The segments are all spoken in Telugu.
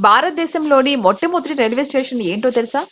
భారతదేశంలోని మొట్టమొదటి రైల్వే స్టేషన్ ఏంటో తెలుసా?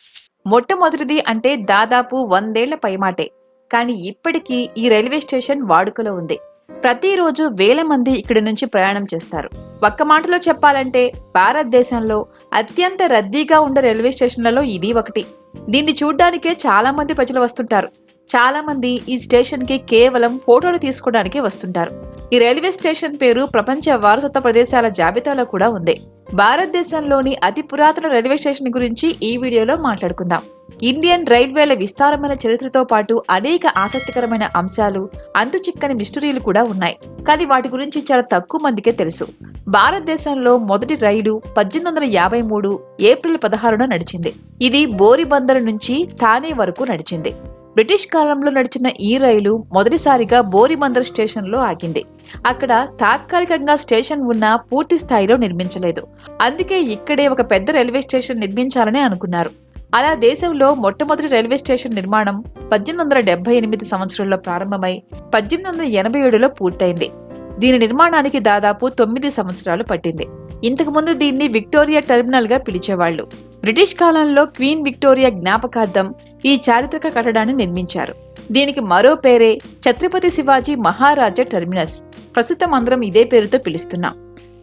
మొట్టమొదటిది అంటే దాదాపు వందేళ్ళ పైమాటే. కానీ ఇప్పటికీ ఈ రైల్వే స్టేషన్ వాడుకలో ఉంది. ప్రతిరోజు వేల మంది ఇక్కడి నుంచి ప్రయాణం చేస్తారు. ఒక్క మాటలో చెప్పాలంటే భారతదేశంలో అత్యంత రద్దీగా ఉండే రైల్వే స్టేషన్లలో ఇది ఒకటి. దీన్ని చూడ్డానికే చాలా మంది ప్రజలు వస్తుంటారు. చాలా మంది ఈ స్టేషన్కి కేవలం ఫోటోలు తీసుకోవడానికి వస్తుంటారు. ఈ రైల్వే స్టేషన్ పేరు ప్రపంచ వారసత్వ ప్రదేశాల జాబితాలో కూడా ఉంది. భారతదేశంలోని అతి పురాతన రైల్వే స్టేషన్ గురించి ఈ వీడియోలో మాట్లాడుకుందాం. ఇండియన్ రైల్వేల విస్తారమైన చరిత్రతో పాటు అనేక ఆసక్తికరమైన అంశాలు అంతుచిక్కని మిస్టరీలు కూడా ఉన్నాయి. కానీ వాటి గురించి చాలా తక్కువ మందికే తెలుసు. భారతదేశంలో మొదటి రైలు పద్దెనిమిది వందల యాభై మూడు ఏప్రిల్ పదహారున నడిచింది. ఇది బోరిబందర్ నుంచి థానే వరకు నడిచింది. బ్రిటిష్ కాలంలో నడిచిన ఈ రైలు మొదటిసారిగా బోరిమందర్ స్టేషన్లో ఆగింది. అక్కడ తాత్కాలికంగా స్టేషన్ ఉన్న పూర్తి స్థాయిలో నిర్మించలేదు. అందుకే ఇక్కడే ఒక పెద్ద రైల్వే స్టేషన్ నిర్మించాలని అనుకున్నారు. అలా దేశంలో మొట్టమొదటి రైల్వే స్టేషన్ నిర్మాణం పద్దెనిమిది వందల డెబ్బై ఎనిమిది సంవత్సరంలో ప్రారంభమై పద్దెనిమిది వందల ఎనభై ఏడులో పూర్తయింది. దీని నిర్మాణానికి దాదాపు తొమ్మిది సంవత్సరాలు పట్టింది. ఇంతకుముందు దీన్ని విక్టోరియా టెర్మినల్గా పిలిచేవాళ్ళు బ్రిటిష్ కాలంలో క్వీన్ విక్టోరియా జ్ఞాపకార్థం ఈ చారిత్రక కట్టడాన్ని నిర్మించారు. దీనికి మరో పేరే ఛత్రపతి శివాజీ మహారాజా టెర్మినస్. ప్రస్తుతం అందరం ఇదే పేరుతో పిలుస్తున్నాం.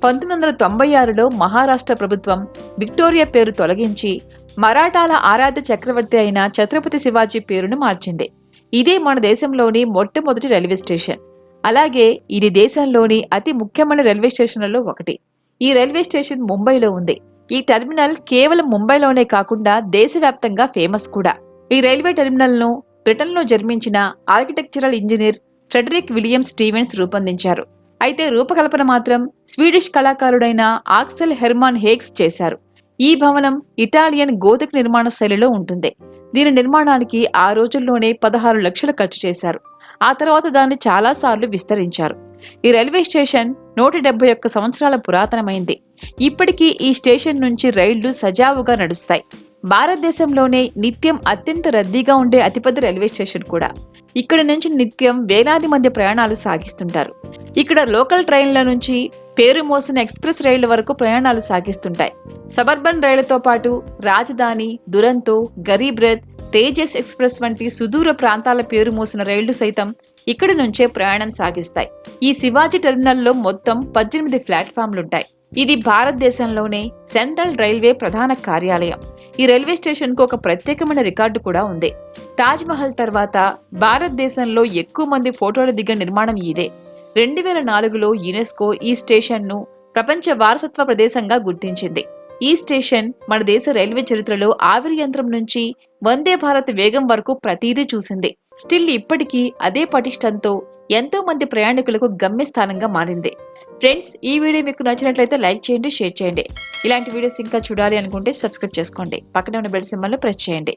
పంతొమ్మిది వందల తొంభై ఆరులో మహారాష్ట్ర ప్రభుత్వం విక్టోరియా పేరు తొలగించి మరాఠాల ఆరాధ్య చక్రవర్తి అయిన ఛత్రపతి శివాజీ పేరును మార్చింది. ఇదే మన దేశంలోని మొట్టమొదటి రైల్వే స్టేషన్. అలాగే ఇది దేశంలోని అతి ముఖ్యమైన రైల్వే స్టేషన్లలో ఒకటి. ఈ రైల్వే స్టేషన్ ముంబైలో ఉంది. ఈ టెర్మినల్ కేవలం ముంబైలోనే కాకుండా దేశవ్యాప్తంగా ఫేమస్ కూడా. ఈ రైల్వే టెర్మినల్ను బ్రిటన్లో జన్మించిన architectural engineer Frederick William Stevens రూపొందించారు. అయితే రూపకల్పన మాత్రం స్వీడిష్ కళాకారుడైన ఆక్సెల్ హెర్మాన్ హేగ్స్ చేశారు. ఈ భవనం ఇటాలియన్ గోతిక్ నిర్మాణ శైలిలో ఉంటుంది. దీని నిర్మాణానికి ఆ రోజుల్లోనే పదహారు లక్షలు ఖర్చు చేశారు. ఆ తర్వాత దాన్ని చాలాసార్లు విస్తరించారు. ఈ రైల్వే స్టేషన్ నూట డెబ్బై ఒక్క సంవత్సరాల పురాతనమైంది. ఇప్పటికీ ఈ స్టేషన్ నుంచి రైళ్ళు సజావుగా నడుస్తాయి. భారతదేశంలోనే నిత్యం అత్యంత రద్దీగా ఉండే అతిపెద్ద రైల్వే స్టేషన్ కూడా. ఇక్కడ నుంచి నిత్యం వేలాది మంది ప్రయాణాలు సాగిస్తుంటారు. ఇక్కడ లోకల్ ట్రైన్ల నుంచి పేరు మోసిన ఎక్స్ప్రెస్ రైళ్ళ వరకు ప్రయాణాలు సాగిస్తుంటాయి. సబర్బన్ రైళ్ళతో పాటు రాజధాని దురంతో గరీబ్ రథ్ తేజస్ ఎక్స్ప్రెస్ వంటి సుదూర ప్రాంతాల పేరు మోసిన రైళ్ళు సైతం ఇక్కడి నుంచే ప్రయాణం సాగిస్తాయి. ఈ శివాజీ టెర్మినల్లో మొత్తం పద్దెనిమిది ప్లాట్ఫామ్లుంటాయి. ఇది భారతదేశంలోనే సెంట్రల్ రైల్వే ప్రధాన కార్యాలయం. ఈ రైల్వే స్టేషన్కు ఒక ప్రత్యేకమైన రికార్డు కూడా ఉంది. తాజ్ మహల్ తర్వాత భారతదేశంలో ఎక్కువ మంది ఫోటోలు దిగిన నిర్మాణం ఇదే. రెండు వేల నాలుగులో యునెస్కో ఈ స్టేషన్ను ప్రపంచ వారసత్వ ప్రదేశంగా గుర్తించింది. ఈ స్టేషన్ మన దేశ రైల్వే చరిత్రలో ఆవిరి యంత్రం నుంచి వందే భారత్ వేగం వరకు ప్రతిదీ చూసింది. స్టిల్ ఇప్పటికీ అదే పటిష్టంతో ఎంతో మంది ప్రయాణికులకు గమ్యస్థానంగా మారింది. ఫ్రెండ్స్ ఈ వీడియో మీకు నచ్చినట్లయితే లైక్ చేయండి షేర్ చేయండి. ఇలాంటి వీడియోస్ ఇంకా చూడాలి అనుకుంటే సబ్స్క్రైబ్ చేసుకోండి. పక్కనే ఉన్న బెల్ సింబల్ను ప్రెస్ చేయండి.